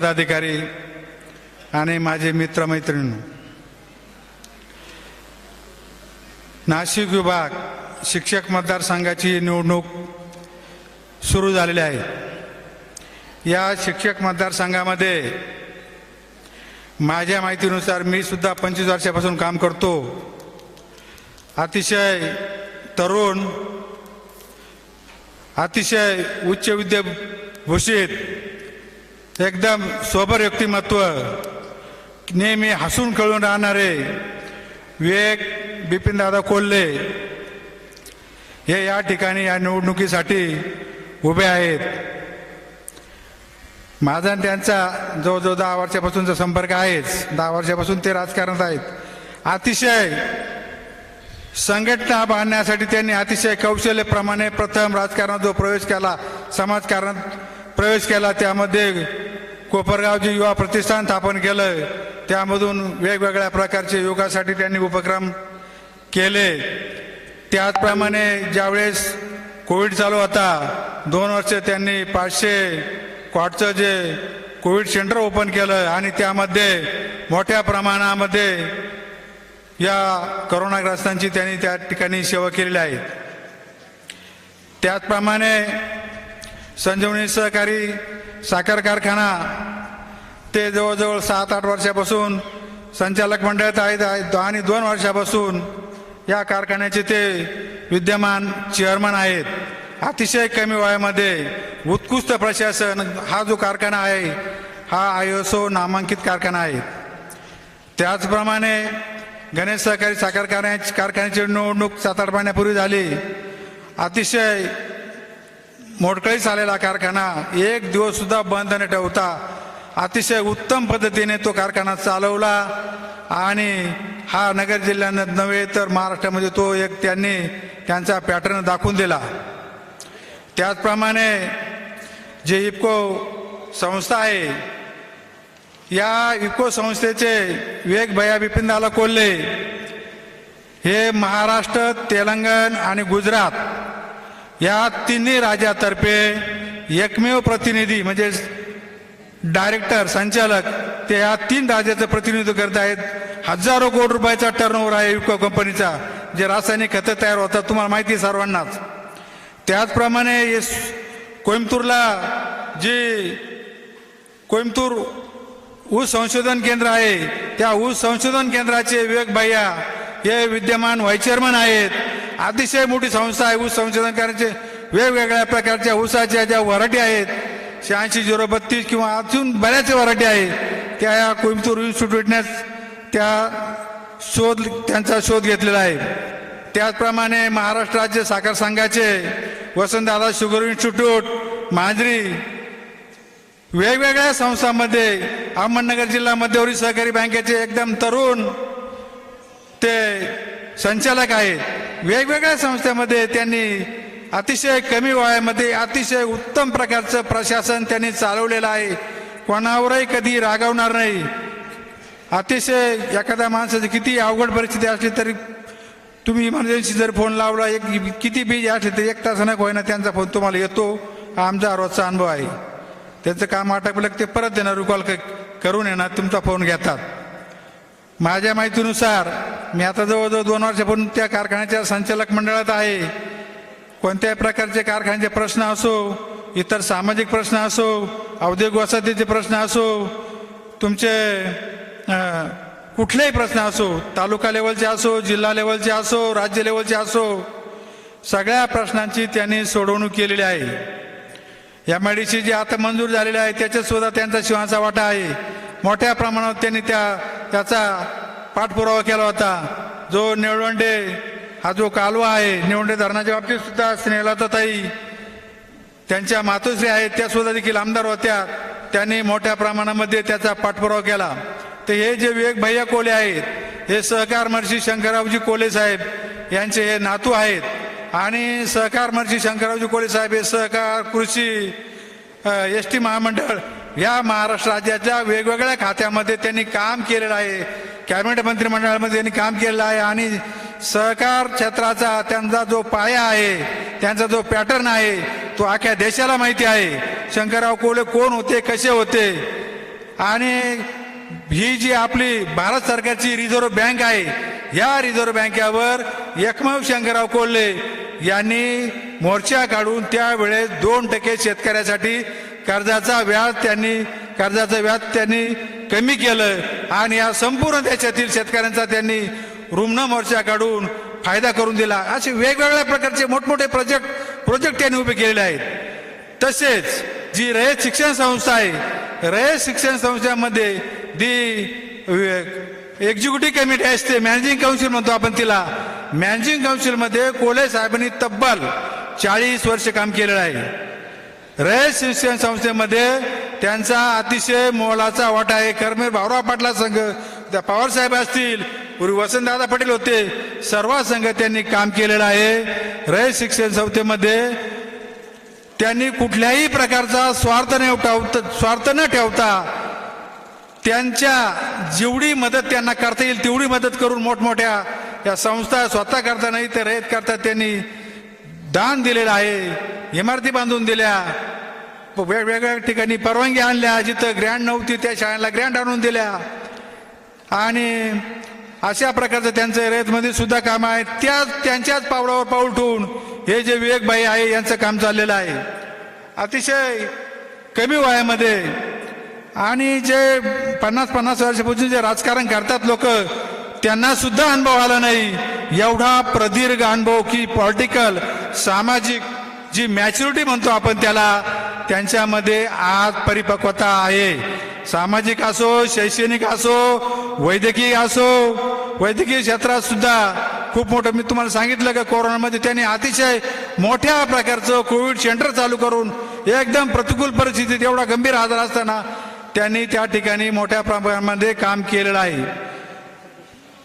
पदाधिकारी आणि माझे मित्रमैत्रिणी नाशिक विभाग शिक्षक मतदारसंघाची निवडणूक सुरू झालेली आहे. या शिक्षक मतदारसंघामध्ये माझ्या माहितीनुसार मी सुद्धा पंचवीस वर्षापासून काम करतो. अतिशय तरुण अतिशय उच्च विद्याभूषित एकदम सोबर व्यक्तिमत्व नेहमी हसून कळून राहणारे विवेक बिपिनदादा कोल्हे हे या ठिकाणी या निवडणुकीसाठी उभे आहेत. माझा आणि त्यांचा जवळजवळ दहा वर्षापासूनचा संपर्क आहेच. दहा वर्षापासून ते राजकारणात आहेत. अतिशय संघटना बांधण्यासाठी त्यांनी अतिशय कौशल्यप्रमाणे प्रथम राजकारणात जो प्रवेश केला समाजकारणात प्रवेश केला त्यामध्ये कोपरगावचे युवा प्रतिष्ठान स्थापन केलं त्यामधून वेगवेगळ्या प्रकारचे योगासाठी त्यांनी उपक्रम केले. त्याचप्रमाणे ज्यावेळेस कोविड चालू होता दोन वर्ष त्यांनी पाचशे क्वाटचं जे कोविड सेंटर ओपन केलं आणि त्यामध्ये मोठ्या प्रमाणामध्ये या करोनाग्रस्तांची त्यांनी त्या ठिकाणी सेवा केलेली आहे. त्याचप्रमाणे संजीवनी सहकारी साखर कारखाना. ते जवळजवळ सात आठ वर्षापासून संचालक मंडळात आहेत आणि दोन वर्षापासून या कारखान्याचे ते विद्यमान चेअरमन आहेत. अतिशय कमी वयामध्ये उत्कृष्ट प्रशासन हा जो कारखाना आहे हा आय एस ओ नामांकित कारखाना आहे. त्याचप्रमाणे गणेश सहकारी साखर कारखान्याची कारखान्याची निवडणूक सात आठ महिन्यापूर्वी झाली. अतिशय मोडकळीस आलेला कारखाना एक दिवस सुद्धा बंद न ठेवता अतिशय उत्तम पद्धतीने तो कारखाना चालवला. आणि हा नगर जिल्ह्यानं नव्हे तर महाराष्ट्रामध्ये तो एक त्यांनी त्यांचा पॅटर्न दाखवून दिला. त्याचप्रमाणे जे इफको संस्था आहे या इफको संस्थेचे वेग भया बिपिनदाला कोल्हे हे महाराष्ट्र तेलंगण आणि गुजरात या तिन्ही राज्यातर्फे एकमेव प्रतिनिधी म्हणजे डायरेक्टर संचालक ते या तीन राज्याचं प्रतिनिधित्व करत आहेत. हजारो कोटी रुपयाचा टर्नओव्हर आहे युको कंपनीचा जे रासायनिक खतं तयार होतात तुम्हाला माहिती आहे सर्वांनाच. त्याचप्रमाणे कोइंबतूरला जे कोइंबतूर ऊस संशोधन केंद्र आहे त्या ऊस संशोधन केंद्राचे विवेक भैया हे विद्यमान व्हाईस चेअरमन आहेत. अतिशय मोठी संस्था आहे ऊस संशोधन करण्याचे वेगवेगळ्या प्रकारच्या ऊसाच्या ज्या व्हरायटी आहेत शहाऐंशी झिरो बत्तीस किंवा अजून बऱ्याच व्हरायटी आहेत त्या या कोइंबतूर इन्स्टिट्यूटने त्या शोध त्यांचा शोध घेतलेला आहे. त्याचप्रमाणे महाराष्ट्र राज्य साखर संघाचे वसंतदादा शुगर इन्स्टिट्यूट मांजरी वेगवेगळ्या संस्थांमध्ये अहमदनगर जिल्हा मध्यवर्ती सहकारी बँकेचे एकदम तरुण ते संचालक आहेत. वेगवेगळ्या संस्थेमध्ये त्यांनी अतिशय कमी वयामध्ये अतिशय उत्तम प्रकारचं प्रशासन त्यांनी चालवलेलं आहे. कोणावरही कधी रागवणार नाही. अतिशय एखाद्या माणसाची किती अवघड परिस्थिती असली तरी तुम्ही इमर्जन्सी जर फोन लावला एक किती बीज असले तरी एक तासानं होईना त्यांचा फोन तुम्हाला येतो. हा आमचा रोजचा अनुभव आहे. त्यांचं काम आटपलं ते परत देणार कॉल करून येणार तुमचा फोन घेतात. माझ्या माहितीनुसार मी आता जवळजवळ दोन वर्षापूर्वी त्या कारखान्याच्या संचालक मंडळात आहे. कोणत्याही प्रकारचे कारखान्याचे प्रश्न असो इतर सामाजिक प्रश्न असो औद्योगिक वसाहतीचे प्रश्न असो तुमचे कुठलेही प्रश्न असो तालुका लेवलचे असो जिल्हा लेवलचे असो राज्य लेवलचे असो सगळ्या प्रश्नांची त्यांनी सोडवणूक केलेली आहे. एम आय डी सी जे आता मंजूर झालेले आहे त्याच्यात सुद्धा त्यांचा शिवांचा वाटा आहे. मोठ्या प्रमाणात त्यांनी त्या त्याचा पाठपुरावा केला होता. जो निळवंडे हा जो कालवा आहे निवडे धरणाच्या बाबतीत सुद्धा स्नेहलताताई त्यांच्या मातोश्री आहेत त्या सुद्धा देखील आमदार होत्या. त्यांनी मोठ्या प्रमाणामध्ये त्याचा पाठपुरावा केला. तर हे जे विवेक भैया कोले आहेत हे सहकार महर्षी शंकररावजी कोले साहेब यांचे हे नातू आहेत. आणि सहकार महर्षी शंकररावजी कोले साहेब हे सहकार कृषी एस टी महामंडळ या महाराष्ट्र राज्याच्या वेगवेगळ्या खात्यामध्ये त्यांनी काम केलेलं आहे. कॅबिनेट मंत्रिमंडळामध्ये त्यांनी काम केलेलं आहे आणि सहकार क्षेत्राचा त्यांचा जो पाया आहे त्यांचा जो पॅटर्न आहे तो अख्ख्या देशाला माहिती आहे. शंकरराव कोले कोण होते कसे होते? आणि ही जी आपली भारत सरकारची रिझर्व्ह बँक आहे या रिझर्व्ह बँकेवर एकमेव शंकरराव कोल्हे यांनी मोर्चा काढून त्यावेळेस दोन टक्के शेतकऱ्यासाठी कर्जाचा व्याज त्यांनी कर्जाचं व्याज त्यांनी कमी केलं आणि या संपूर्ण देशातील शेतकऱ्यांचा त्यांनी रुग्ण मोर्चा काढून फायदा करून दिला. असे वेगवेगळ्या प्रकारचे मोठमोठे प्रोजेक्ट प्रोजेक्ट त्यांनी उभे केलेले आहेत. तसेच जी रयत शिक्षण संस्था आहे रयत शिक्षण संस्थेमध्ये दी एक्झिक्युटिव्ह कमिटी असते मॅनेजिंग काउन्सिल म्हणतो आपण तिला. मॅनेजिंग काउन्सिलमध्ये कोले साहेबांनी तब्बल चाळीस वर्ष काम केलेलं आहे. रयत शिक्षण संस्थेमध्ये त्यांचा अतिशय मोलाचा वाटा आहे. कर्मेर भाऊराव पाटला संघ त्या पवार साहेब असतील पूर्वी वसंतदादा पटेल होते सर्व संघ त्यांनी काम केलेलं आहे. रयत शिक्षण संस्थेमध्ये त्यांनी कुठल्याही प्रकारचा स्वार्थ न ठेवता स्वार्थ न ठेवता त्यांच्या जेवढी मदत त्यांना करता येईल तेवढी मदत करून मोठमोठ्या या संस्था स्वतः करता नाही तर रयत करता त्यांनी दान दिलेलं आहे. इमारती बांधून दिल्या. वेगवेगळ्या ठिकाणी परवानगी आणल्या जिथं ग्रँड नव्हती त्या शाळेला ग्रँड आणून दिल्या. आणि अशा प्रकारचं त्यांचं रेतमध्ये सुद्धा काम आहे. त्या त्यांच्याच पावलावर पाऊल ठेवून हे जे विवेकभाई आहे यांचं काम चाललेलं आहे. अतिशय कमी वयामध्ये आणि जे पन्नास पन्नास वर्षापासून जे राजकारण करतात लोक त्यांना सुद्धा अनुभव आला नाही. एवढा प्रदीर्घ अनुभव की पॉलिटिकल सामाजिक जी मॅच्युरिटी म्हणतो आपण त्याला त्यांच्यामध्ये आज परिपक्वता आहे. सामाजिक असो शैक्षणिक असो वैद्यकीय असो वैद्यकीय क्षेत्रात सुद्धा खूप मोठं मी तुम्हाला सांगितलं का कोरोनामध्ये त्यांनी अतिशय मोठ्या प्रकारचं कोविड सेंटर चालू करून एकदम प्रतिकूल परिस्थितीत एवढा गंभीर आजार असताना त्यांनी त्या ठिकाणी मोठ्या प्रमाणामध्ये काम केलेलं आहे.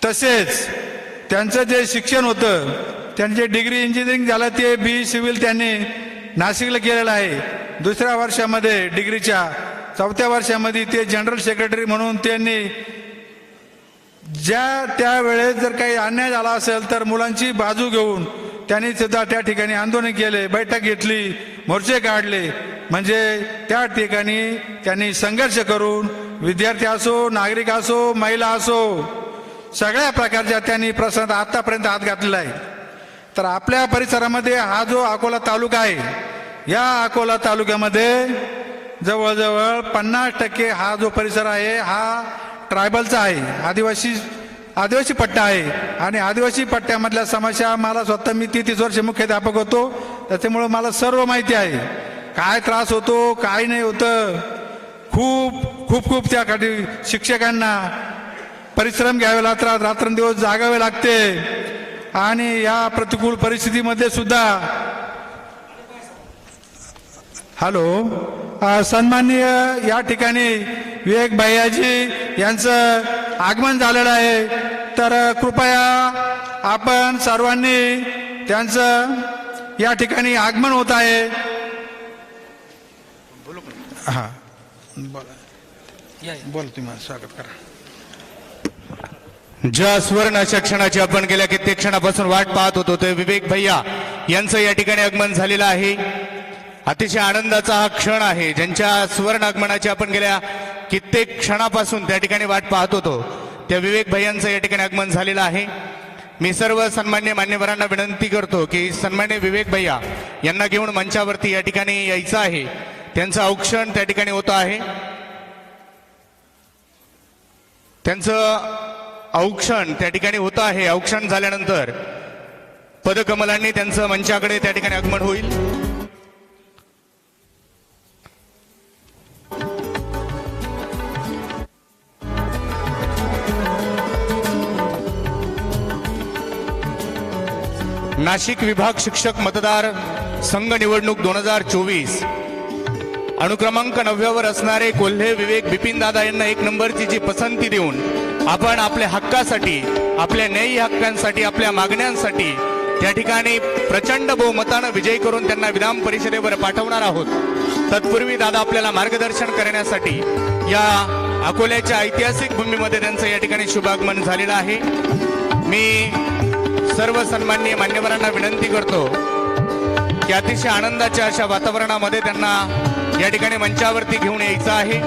तसेच त्यांचं जे शिक्षण होतं त्यांचे डिग्री इंजिनिअरिंग झालं ते बी सिव्हिल त्यांनी नाशिकला केलेलं आहे. दुसऱ्या वर्षामध्ये डिग्रीच्या चौथ्या वर्षामध्ये ते जनरल सेक्रेटरी म्हणून त्यांनी ज्या त्यावेळेस जर काही अन्याय झाला असेल तर मुलांची बाजू घेऊन त्यांनी सुद्धा त्या ठिकाणी आंदोलन केले बैठक घेतली मोर्चे काढले. म्हणजे त्या ठिकाणी त्यांनी संघर्ष करून विद्यार्थी असो नागरिक असो महिला असो सगळ्या प्रकारच्या त्यांनी प्रश्नात आतापर्यंत हात घातलेला आहे. तर आपल्या परिसरामध्ये हा जो अकोला तालुका आहे या अकोला तालुक्यामध्ये जवळजवळ पन्नास टक्के हा जो परिसर आहे हा ट्रायबलचा आहे. आदिवासी आदिवासी पट्टा आहे. आणि आदिवासी पट्ट्यामधल्या समस्या मला स्वतः मी ती तीस वर्ष मुख्याध्यापक होतो. त्याच्यामुळं मला सर्व माहिती आहे. काय त्रास होतो काय नाही होतं. खूप खूप खूप त्यासाठी शिक्षकांना परिश्रम घ्यावे लागतात रात्रंदिवस जागावे लागते. आणि या प्रतिकूल परिस्थितीमध्ये सुद्धा हॅलो. अ, सन्माननीय या ठिकाणी विवेक भैयाजी यांचं आगमन झालेलं आहे. तर कृपया आपण सर्वांनी त्यांचं या ठिकाणी आगमन होत आहे. हा. बोला. बोल तुम्ही माझं स्वागत करा. ज्या सुवर्ण अशा क्षणाची आपण गेल्या कित्येक क्षणापासून वाट पाहत होतो ते विवेक भैया यांचं या ठिकाणी आगमन झालेलं आहे. अतिशय आनंदाचा हा क्षण आहे. ज्यांच्या सुवर्ण आगमनाची आपण गेल्या कित्येक क्षणापासून त्या ठिकाणी वाट पाहत होतो त्या विवेक भैयांचं या ठिकाणी आगमन झालेलं आहे. मी सर्व सन्मान्य मान्यवरांना विनंती करतो की सन्मान्य विवेक भैया यांना घेऊन मंचावरती या ठिकाणी यायचं आहे. त्यांचं औक्षण त्या ठिकाणी होतं आहे. त्यांचं औक्षण त्या ठिकाणी होतं आहे. औक्षण झाल्यानंतर पदकमलांनी त्यांचं मंचाकडे त्या ठिकाणी आगमन होईल. नाशिक विभाग शिक्षक मतदार संघ निवडणूक दोन हजार चोवीस. अनुक्रमांक नवव्यावर असणारे कोल्हे विवेक बिपिन दादा यांना एक नंबरची जी पसंती देऊन आपण आपल्या हक्कासाठी आपल्या न्यायी हक्कांसाठी आपल्या मागण्यांसाठी त्या ठिकाणी प्रचंड बहुमतानं विजय करून त्यांना विधान परिषदेवर पाठवणार आहोत. तत्पूर्वी दादा आपल्याला मार्गदर्शन करण्यासाठी या अकोल्याच्या ऐतिहासिक भूमीमध्ये त्यांचं या ठिकाणी शुभागमन झालेलं आहे. मी सर्व सन्माननीय मान्यवरांना विनंती करतो की अतिशय आनंदाच्या अशा वातावरणामध्ये त्यांना या ठिकाणी मंचावरती घेऊन यायचं आहे.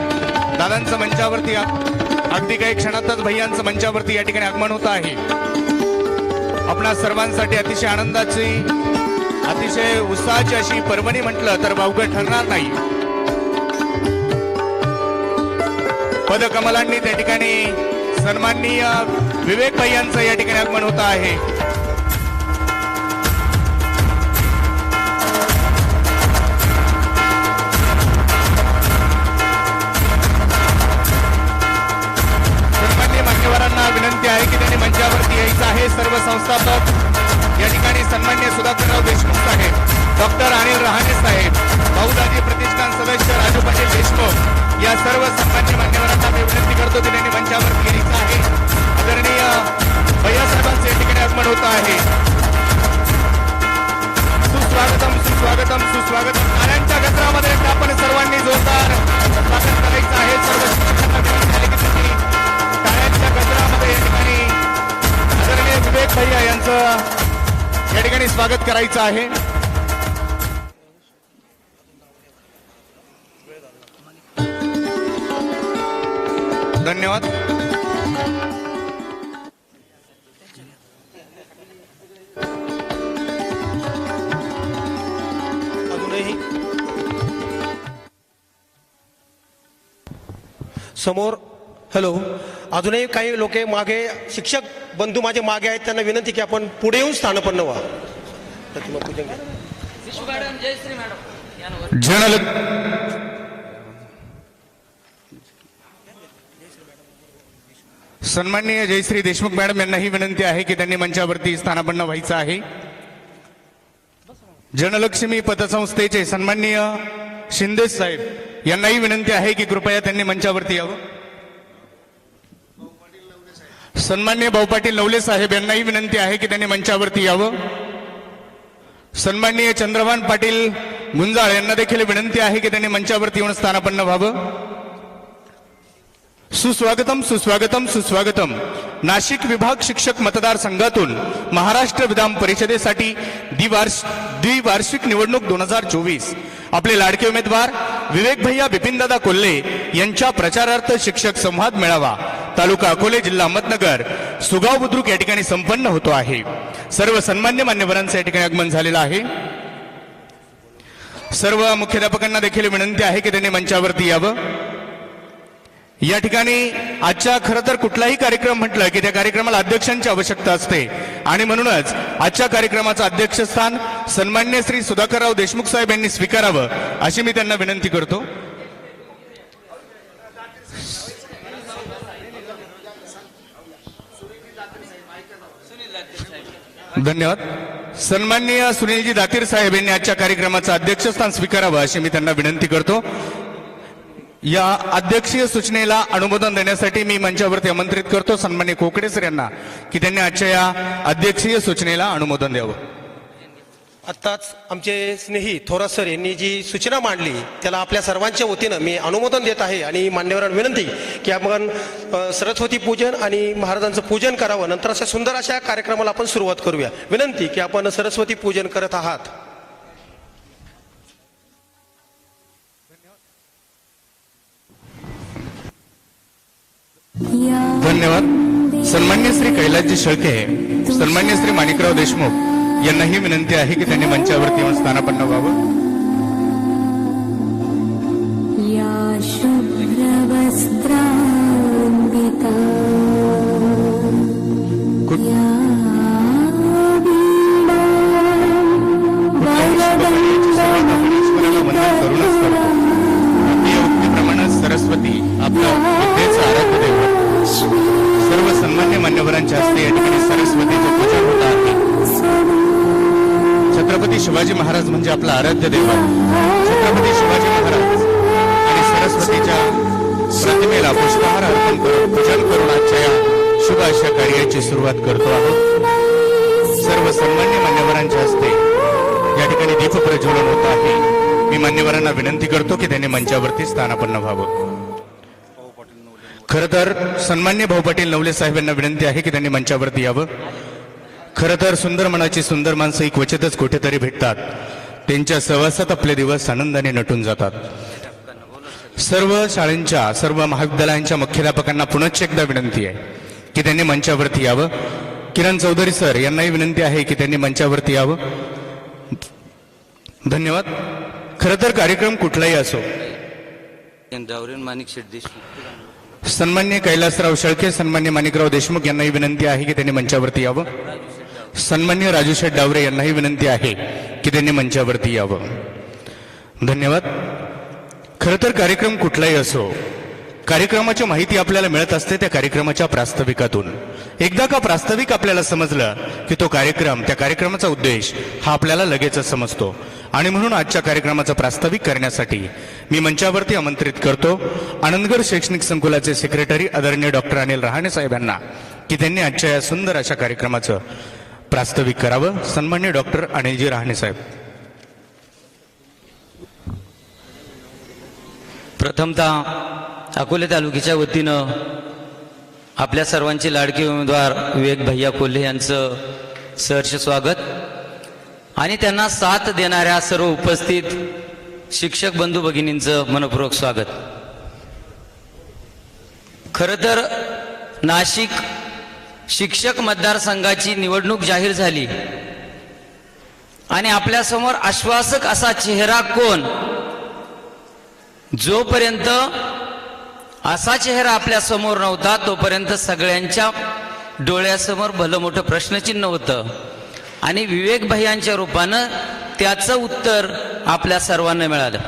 दादांचं मंचावरती अगदी काही क्षणातच भैयांचं मंचावरती या ठिकाणी आगमन होत आहे. आपणा सर्वांसाठी अतिशय आनंदाची अतिशय उत्साहाची अशी पर्वणी म्हटलं तर वावगं ठरणार नाही. पदकमलांनी त्या ठिकाणी सन्माननीय विवेक भैयांचं या ठिकाणी आगमन होत आहे. सर्व संस्थापक या ठिकाणी सन्मान्य सुधाकरराव देशमुख साहेब डॉक्टर अनिल रहाणे साहेब भाऊदाजी प्रतिष्ठान सदस्य राजू पाटील देशमुख या सर्व सन्मान्य मान्यवरांना मी विनंती करतो की त्यांनी मंचावर केली आहे. स्वागत करायचं आहे. धन्यवाद. अजूनही. समोर हॅलो अजूनही काही लोक मागे शिक्षक बंधू माझे मागे आहेत त्यांना विनंती की आपण पुढे येऊन स्थानपन्न व्हा. प्रतिमा पूजन सन्माननीय जयश्री देशमुख मॅडम यांना ही विनंती आहे की त्यांनी मंचावरती स्थानापन्न व्हायचं आहे. जनलक्ष्मी पतसंस्थेचे सन्माननीय शिंदे साहेब यांनाही विनंती आहे की कृपया त्यांनी मंचावरती यावं. सन्मान्य भाऊ पाटील नवले साहेब यांनाही विनंती आहे की त्यांनी मंचावरती यावं. सन्माननीय चंद्रभान पाटील गुंजाळ यांना देखील विनंती आहे की त्यांनी मंचावरती येऊन स्थानापन्न व्हावं. सुस्वागतम सुस्वागतम सुस्वागतम. नाशिक विभाग शिक्षक मतदारसंघातून महाराष्ट्र विधान परिषदेसाठी द्विवार्ष द्विवार्षिक निवडणूक दोन हजार चोवीस. आपले लाडके उमेदवार विवेक भैया बिपिनदादा कोल्हे यांच्या प्रचारार्थ शिक्षक संवाद मेळावा. तालुका अकोले जिल्हा अहमदनगर. सुगाव बुद्रुक या ठिकाणी संपन्न होतो आहे. सर्व सन्मान्य मान्यवरांचं या ठिकाणी आगमन झालेलं आहे. सर्व मुख्याध्यापकांना देखील विनंती आहे की त्यांनी मंचावरती यावं. या ठिकाणी आजच्या खरं तर कुठलाही कार्यक्रम म्हटलं की त्या कार्यक्रमाला अध्यक्षांची आवश्यकता असते. आणि म्हणूनच आजच्या कार्यक्रमाचं अध्यक्षस्थान सन्मान्य श्री सुधाकरराव देशमुख साहेब यांनी स्वीकारावं अशी मी त्यांना विनंती करतो. धन्यवाद. सन्माननीय सुनीलजी दातीर साहेब यांनी आजच्या कार्यक्रमाचं अध्यक्षस्थान स्वीकारावं अशी मी त्यांना विनंती करतो. या अध्यक्षीय सूचनेला अनुमोदन देण्यासाठी मी मंचावरती आमंत्रित करतो. सन्मान्य कोकडे सर यांना की त्यांनी आजच्या या अध्यक्षीय सूचनेला अनुमोदन द्यावं. आत्ताच आमचे स्नेही थोरात सर यांनी जी सूचना मांडली त्याला आपल्या सर्वांच्या वतीनं मी अनुमोदन देत आहे आणि मान्यवरांना विनंती की आपण सरस्वती पूजन आणि महाराजांचं पूजन करावं नंतर अशा सुंदर अशा कार्यक्रमाला आपण सुरुवात करूया. विनंती की आपण सरस्वती पूजन करत आहात. धन्यवाद. सन्मान्य श्री कैलासजी शेळके सन्मान्य श्री माणिकराव देशमुख यांनाही विनंती आहे की त्यांनी मंचावरती येऊन स्थानापन्न व्हावं. या शुभ्रवस्त्रान्विता. शिवाजी महाराज म्हणजे आपला आराध्य देव छत्रपती शिवाजी महाराज आणि सरस्वतीच्या प्रतिमेला पुष्पहार अर्पण करून पूजन करून आजच्या या शुभ अशा कार्याची सुरुवात करतो आहोत. सर्व सन्मान्य मान्यवरांच्या हस्ते या ठिकाणी दीप प्रज्वलन होत आहे. मी मान्यवरांना विनंती करतो की त्यांनी मंचावरती स्थानापन्न व्हावं. खरं तर सन्मान्य भाऊ पाटील नवले साहेब यांना विनंती आहे की त्यांनी मंचावरती यावं. खरं तर सुंदर मनाची सुंदर माणसं ही क्वचितच कुठेतरी भेटतात. त्यांच्या सहवासात आपले दिवस आनंदाने नटून जातात. सर्व शाळेंच्या सर्व महाविद्यालयांच्या मुख्याध्यापकांना पुनश्च एकदा विनंती आहे की त्यांनी मंचावरती यावं. किरण चौधरी सर यांनाही विनंती आहे की त्यांनी मंचावरती यावं. धन्यवाद. खरं तर कार्यक्रम कुठलाही असो. माणिक शेठ देशमुख सन्मान्य कैलासराव शेळके सन्मान्य माणिकराव देशमुख यांनाही विनंती आहे की त्यांनी मंचावरती यावं. सन्मान्य राजूशेठ डावरे यांनाही विनंती आहे की त्यांनी मंचावरती यावं. धन्यवाद. खरं तर कार्यक्रम कुठलाही असो कार्यक्रमाची माहिती आपल्याला मिळत असते त्या कार्यक्रमाच्या प्रास्ताविकातून. एकदा का प्रास्ताविक आपल्याला समजलं की तो कार्यक्रम त्या कार्यक्रमाचा उद्देश हा आपल्याला लगेचच समजतो. आणि म्हणून आजच्या कार्यक्रमाचं प्रास्ताविक करण्यासाठी मी मंचावरती आमंत्रित करतो आनंदगड शैक्षणिक संकुलाचे सेक्रेटरी आदरणीय डॉक्टर अनिल रहाणे साहेब यांना की त्यांनी आजच्या या सुंदर अशा कार्यक्रमाचं प्रास्ताविक करावं. सन्मान्य डॉक्टर अनिलजी रहाणे साहेब. प्रथमतः अकोले तालुक्याच्या वतीनं आपल्या सर्वांचे लाडके उमेदवार विवेक भैया कोल्हे यांचं सहर्ष स्वागत. आणि त्यांना साथ देणाऱ्या सर्व उपस्थित शिक्षक बंधू भगिनींचं मनपूर्वक स्वागत. खरं तर नाशिक शिक्षक मतदारसंघाची निवडणूक जाहीर झाली. आणि आपल्यासमोर आश्वासक असा चेहरा कोण? जोपर्यंत असा चेहरा आपल्यासमोर नव्हता तोपर्यंत सगळ्यांच्या डोळ्यासमोर भलं मोठं प्रश्नचिन्ह होतं. आणि विवेक भैयांच्या रूपानं त्याचं उत्तर आपल्या सर्वांना मिळालं.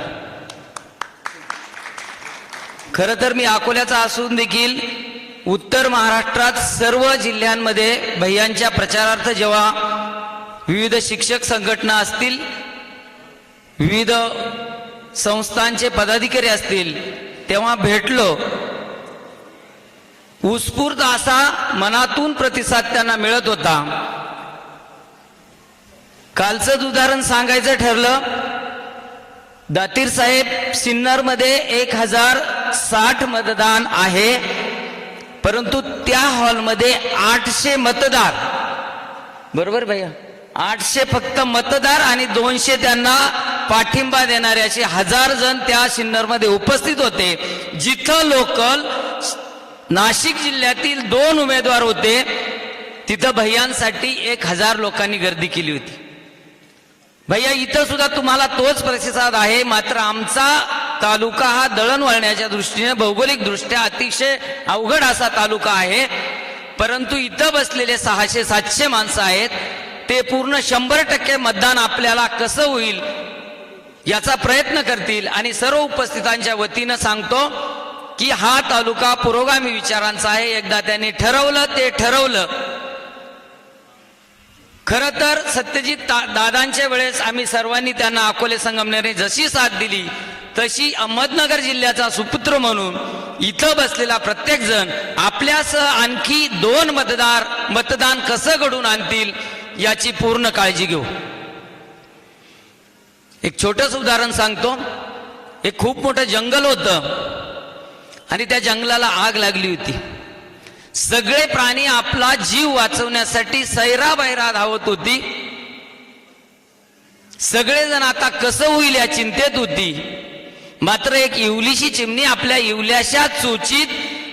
खरं तर मी अकोल्याचा असून देखील उत्तर महाराष्ट्रात सर्व जिल्ह्यांमध्ये भैयांच्या प्रचारार्थ जेव्हा विविध शिक्षक संघटना असतील विविध संस्थांचे पदाधिकारी असतील तेव्हा भेटलो. उत्स्फूर्त असा मनातून प्रतिसाद त्यांना मिळत होता. कालचंच उदाहरण सांगायचं ठरलं. दातीर साहेब सिन्नरमध्ये एक हजार साठ मतदान आहे. परंतु त्या हॉलमध्ये आठशे मतदार. बरोबर भैया? आठशे फक्त मतदार आणि दोनशे त्यांना पाठिंबा देणारे असे हजार जण त्या सिन्नरमध्ये उपस्थित होते जिथं लोकल नाशिक जिल्ह्यातील दोन उमेदवार होते. तिथं भैयांसाठी एक हजार लोकांनी गर्दी केली होती. भैया इथं सुद्धा तुम्हाला तोच प्रतिसाद आहे मात्र आमचा तालुका हा दळण वळण्याच्या दृष्टीने भौगोलिक दृष्ट्या अतिशय अवघड असा तालुका आहे. परंतु इथं बसलेले सहाशे सातशे माणसं आहेत. ते पूर्ण शंभर टक्के मतदान आपल्याला कसं होईल याचा प्रयत्न करतील. आणि सर्व उपस्थितांच्या वतीनं सांगतो की हा तालुका पुरोगामी विचारांचा आहे. एकदा त्यांनी ठरवलं ते ठरवलं. खर तर सत्यजित दादांच्या वेळेस आम्ही सर्वांनी त्यांना अकोले संगमनेरने जशी साथ दिली तशी अहमदनगर जिल्ह्याचा सुपुत्र म्हणून इथं बसलेला प्रत्येक जण आपल्यासह आणखी दोन मतदार मतदान कसं घडून आणतील याची पूर्ण काळजी घेऊ. एक छोटस उदाहरण सांगतो. एक खूप मोठं जंगल होतं आणि त्या जंगलाला आग लागली होती. सगळे प्राणी आपला जीव वाचवण्यासाठी सैराबैरा धावत होती. सगळेजण आता कसं होईल या चिंतेत होती. मात्र एक इवलीशी चिमणी आपल्या इवल्याशा चोचीत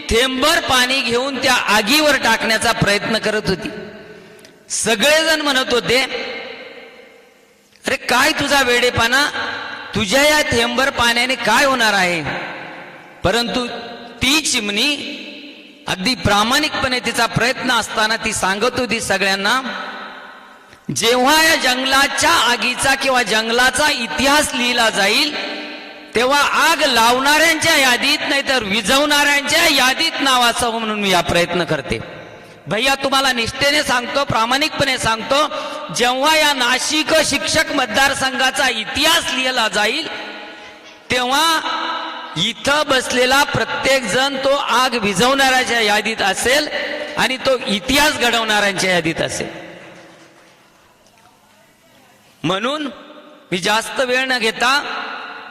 थेंबर पाणी घेऊन त्या आगीवर टाकण्याचा प्रयत्न करत होती. सगळेजण म्हणत होते अरे काय तुझा वेडेपणा? तुझ्या या थेंबर पाण्याने काय होणार आहे? परंतु ती चिमणी अगदी प्रामाणिकपणे तिचा प्रयत्न असताना ती सांगत होती सगळ्यांना जेव्हा या जंगलाच्या आगीचा किंवा जंगलाचा इतिहास लिहिला जाईल तेव्हा आग लावणाऱ्यांच्या यादीत नाहीतर विझवणाऱ्यांच्या यादीत नावाचं म्हणून मी हा प्रयत्न करते. भैया तुम्हाला निष्ठेने सांगतो प्रामाणिकपणे सांगतो जेव्हा या नाशिक शिक्षक मतदारसंघाचा इतिहास लिहिला जाईल तेव्हा इथं बसलेला प्रत्येक जण तो आग विझवणाऱ्याच्या यादीत असेल आणि तो इतिहास घडवणाऱ्यांच्या यादीत असेल. म्हणून मी जास्त वेळ न घेता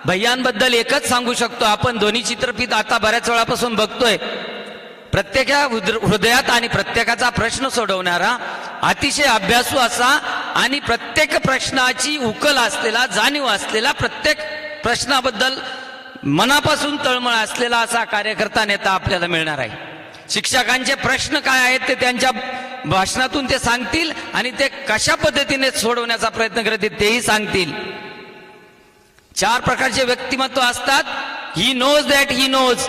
भैयांबद्दल एकच सांगू शकतो. आपण दोन्ही चित्रफित आता बऱ्याच वेळापासून बघतोय. प्रत्येका हृद- हृदयात आणि प्रत्येकाचा प्रश्न सोडवणारा अतिशय अभ्यासू असा आणि प्रत्येक प्रश्नाची उकल असलेला जाणीव असलेला प्रत्येक प्रश्नाबद्दल मनापासून तळमळ असलेला असा कार्यकर्ता नेता आपल्याला मिळणार आहे. शिक्षकांचे प्रश्न काय आहेत ते त्यांच्या भाषणातून ते सांगतील आणि ते कशा पद्धतीने सोडवण्याचा प्रयत्न करतील तेही सांगतील. चार प्रकारचे व्यक्तिमत्व असतात. He knows that he knows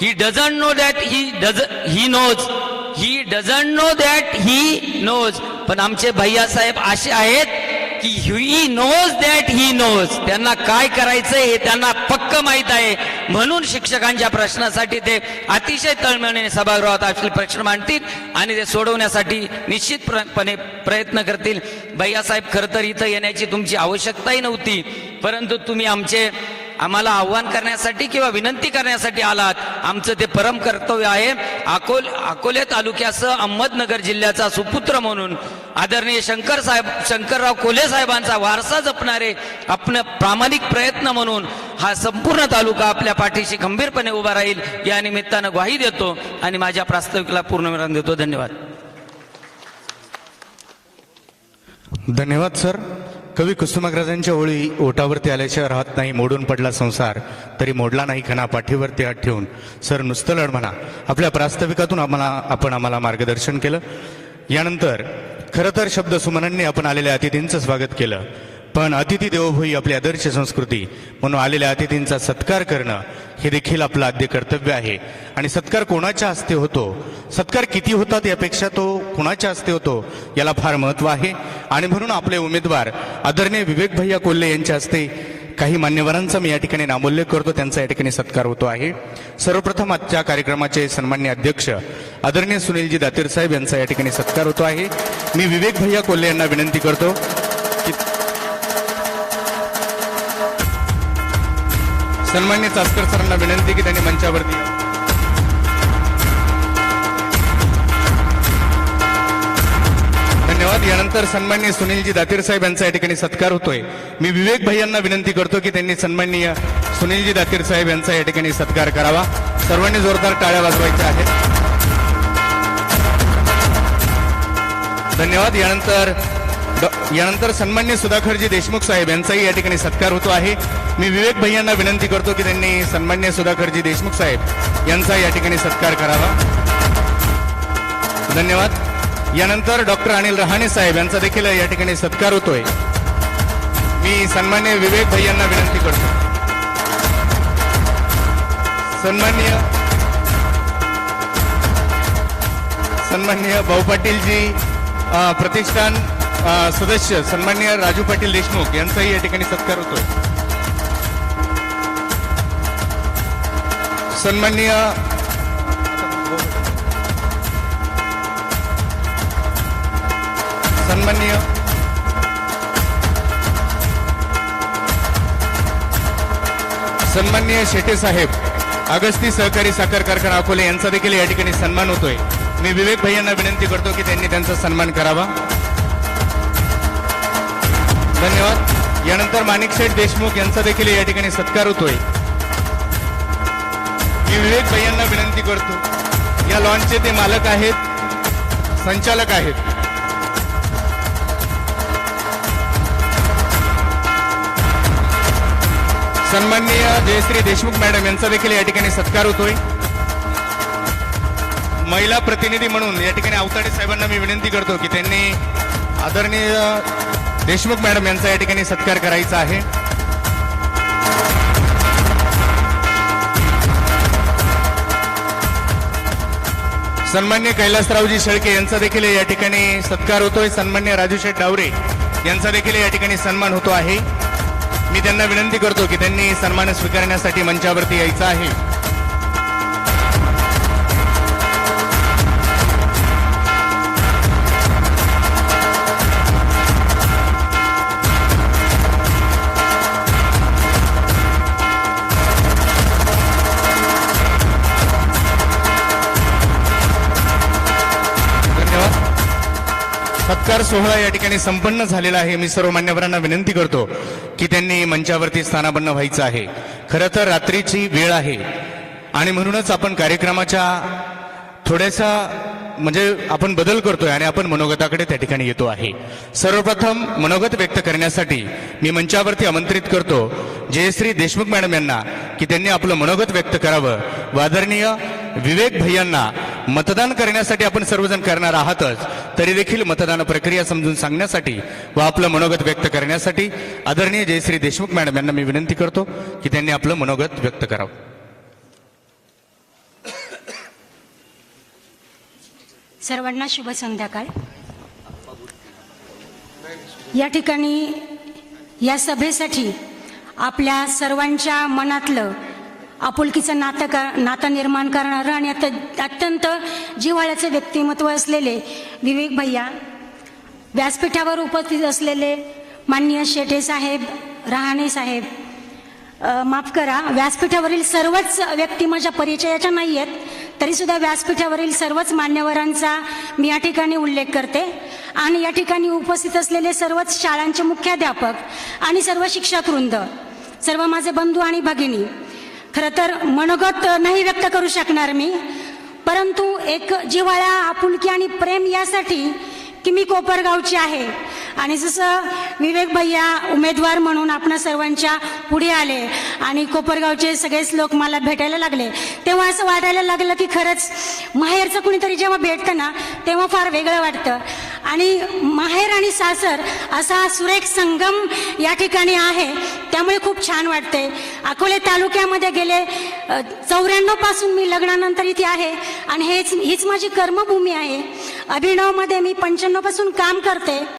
he doesn't know that he does he knows he doesn't know that he knows पण आमचे भैयासाहेब असे आहेत की he knows that he knows त्यांना काय करायचंय हे त्यांना पक्क माहीत आहे. म्हणून शिक्षकांच्या प्रश्नासाठी ते अतिशय तळमळीने सभागृहात आपले प्रश्न मांडतील आणि ते सोडवण्यासाठी निश्चितपणे प्रयत्न करतील. भैयासाहेब खरं तर इथं येण्याची तुमची आवश्यकताही नव्हती. परंतु तुम्ही आमचे आम्हाला आव्हान करण्यासाठी किंवा विनंती करण्यासाठी आलात. आमचं ते परम कर्तव्य आहे. अकोल अकोले तालुक्यासह अहमदनगर जिल्ह्याचा सुपुत्र म्हणून आदरणीय शंकर साहेब शंकरराव कोल्हे साहेबांचा वारसा जपणारे आपण प्रामाणिक प्रयत्न म्हणून हा संपूर्ण तालुका आपल्या पाठीशी खंबीरपणे उभा राहील. या निमित्तानं ग्वाही देतो आणि माझ्या प्रास्ताविकला पूर्णविराम देतो. धन्यवाद. धन्यवाद सर. कवी कुसुमाग्रजांच्या ओळी ओटावरती आल्याशिवाय राहत नाही मोडून पडला संसार तरी मोडला नाही खणा पाठीवरती हात ठेवून. सर नुसतं लढ म्हणा. आपल्या प्रास्ताविकातून आम्हाला आपण आम्हाला मार्गदर्शन केलं. यानंतर खरं तर शब्द सुमनांनी आपण आलेल्या अतिथींचं स्वागत केलं. पण अतिथी देवभोई आपली आदर्श संस्कृती म्हणून आलेल्या अतिथींचा सत्कार करणं हे देखील आपलं आद्य कर्तव्य आहे. आणि सत्कार कोणाच्या हस्ते होतो? सत्कार किती होतात यापेक्षा तो कुणाच्या हस्ते होतो याला फार महत्त्व आहे. आणि म्हणून आपले उमेदवार आदरणीय विवेक भैया कोल्हे यांच्या हस्ते काही मान्यवरांचा मी या ठिकाणी नामोल्लेख करतो. त्यांचा या ठिकाणी सत्कार होतो आहे. सर्वप्रथम आजच्या कार्यक्रमाचे सन्मान्य अध्यक्ष आदरणीय सुनीलजी दातीर साहेब यांचा या ठिकाणी सत्कार होतो आहे. मी विवेक भैया कोल्हे यांना विनंती करतो. सन्मान्य चास्कर सरांना विनंती की त्यांनी मंचावरती धन्यवाद. यानंतर सन्मान्य सुनीलजी दातीर साहेब यांचा या ठिकाणी सत्कार होतोय. मी विवेक भैयांना विनंती करतो की त्यांनी सन्माननीय सुनीलजी दातीर साहेब यांचा या ठिकाणी सत्कार करावा. सर्वांनी जोरदार टाळ्या वाजवायच्या आहेत. धन्यवाद. यानंतर यानंतर सन्मान्य सुधाकरजी देशमुख साहेब यांचाही या ठिकाणी सत्कार होतो आहे. मी विवेक भैयांना विनंती करतो की त्यांनी सन्मान्य सुधाकरजी देशमुख साहेब यांचा या ठिकाणी सत्कार करावा. धन्यवाद. यानंतर डॉक्टर अनिल रहाणे साहेब यांचा देखील या ठिकाणी सत्कार होतोय. मी सन्मान्य विवेक भैयांना विनंती करतो. सन्मान्य सन्मान्य भाऊ पाटीलजी प्रतिष्ठान सदस्य सन्मान्य राजू पाटील देशमुख यांचाही या ठिकाणी सत्कार होतोय. सन्मान्य सन्मान्य सन्मान्य शेटे साहेब अगस्ती सहकारी साखर कारखाना अकोले यांचा देखील या ठिकाणी सन्मान होतोय. मी विवेक भैयांना विनंती करतो की त्यांनी त्यांचा सन्मान करावा. धन्यवाद. यानंतर माणिकशेठ देशमुख यांचा देखील या ठिकाणी सत्कार होतोय. मी विवेक भैयांना विनंती करतो या लॉन्चचे ते मालक आहेत संचालक आहेत. सन्माननीय जयश्री देशमुख मॅडम यांचा देखील या ठिकाणी सत्कार होतोय. महिला प्रतिनिधी म्हणून या ठिकाणी अवताडे साहेबांना मी विनंती करतो की त्यांनी आदरणीय देशमुख मॅडम यांचा या ठिकाणी सत्कार करायचा आहे. सन्मान्य कैलासरावजी शेळके यांचा देखील या ठिकाणी सत्कार होतोय. सन्मान्य राजूशेठ डावरे यांचा देखील या ठिकाणी सन्मान होतो आहे. मी त्यांना विनंती करतो की त्यांनी सन्मान स्वीकारण्यासाठी मंचावरती यायचं आहे. सत्कार सोहळा या ठिकाणी संपन्न झालेला आहे. मी सर्व मान्यवरांना विनंती करतो की त्यांनी मंचावरती स्थानापन्न व्हायचं आहे. खरं तर रात्रीची वेळ आहे. आणि म्हणूनच आपण कार्यक्रमाच्या थोड्याशा म्हणजे आपण बदल करतोय आणि आपण मनोगताकडे त्या ठिकाणी येतो आहे. सर्वप्रथम मनोगत व्यक्त करण्यासाठी मी मंचावरती आमंत्रित करतो जयश्री देशमुख मॅडम यांना की त्यांनी आपलं मनोगत व्यक्त करावं. व आदरणीय विवेक भैयांना मतदान करण्यासाठी आपण सर्वजण करणार आहातच तरी देखील मतदान प्रक्रिया समजून सांगण्यासाठी व आपलं मनोगत व्यक्त करण्यासाठी आदरणीय जयश्री देशमुख मॅडम यांना मी विनंती करतो की त्यांनी आपलं मनोगत व्यक्त करावं. सर्वांना शुभ संध्याकाळ. या ठिकाणी या सभेसाठी आपल्या सर्वांच्या मनातलं आपुलकीचं नातं का नातं निर्माण करणारं आणि आता अत्यंत जिव्हाळ्याचं व्यक्तिमत्व असलेले विवेक भैया व्यासपीठावर उपस्थित असलेले माननीय शेटे साहेब रहाणे साहेब माफ करा व्यासपीठावरील सर्वच व्यक्ती माझ्या परिचयाच्या नाही आहेत तरीसुद्धा व्यासपीठावरील सर्वच मान्यवरांचा मी या ठिकाणी उल्लेख करते. आणि या ठिकाणी उपस्थित असलेले सर्वच शाळांचे मुख्याध्यापक आणि सर्व शिक्षकवृंद सर्व माझे बंधू आणि भगिनी खरं तर मनोगत नाही व्यक्त करू शकणार मी. परंतु एक जिव्हाळा आपुलकी आणि प्रेम यासाठी की मी कोपरगावची आहे. आणि जसं विवेक भैया उमेदवार म्हणून आपणा सर्वांच्या पुढे आले आणि कोपरगावचे सगळेच लोक मला भेटायला लागले तेव्हा असं वाटायला लागलं की खरंच माहेरचं कुणीतरी जेव्हा भेटतं ना तेव्हा फार वेगळं वाटतं. आणि माहेर आणि सासर असा सुरेख संगम या ठिकाणी आहे. त्यामुळे खूप छान वाटते. अकोले तालुक्यामध्ये गेले चौऱ्याण्णवपासून मी लग्नानंतर इथे आहे आणि हेच हीच माझी कर्मभूमी आहे. अभिनवमध्ये मी पंच्याण्णवपासून काम करते.